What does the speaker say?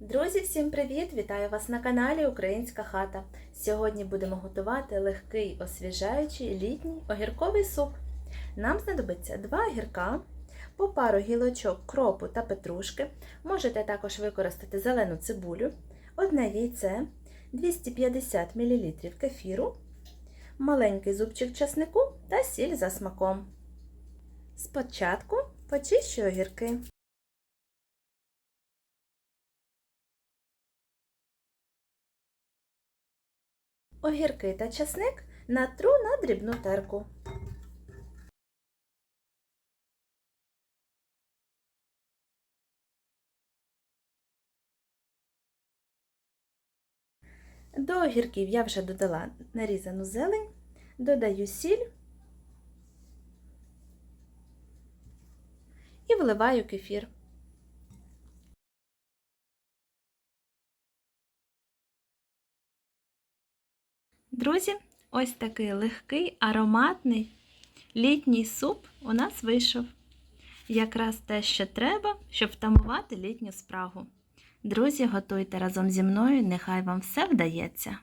Друзі, всім привіт! Вітаю вас на каналі Українська хата. Сьогодні будемо готувати легкий освіжаючий літній огірковий суп. Нам знадобиться два огірка, по пару гілочок кропу та петрушки. Можете також використати зелену цибулю, одне яйце, 250 мл кефіру, маленький зубчик часнику та сіль за смаком. Спочатку почищу огірки. Огірки та часник натру на дрібну терку. До огірків я вже додала нарізану зелень, додаю сіль і вливаю кефір. Друзі, ось такий легкий, ароматний літній суп у нас вийшов. Якраз те, що треба, щоб втамувати літню спрагу. Друзі, готуйте разом зі мною, нехай вам все вдається.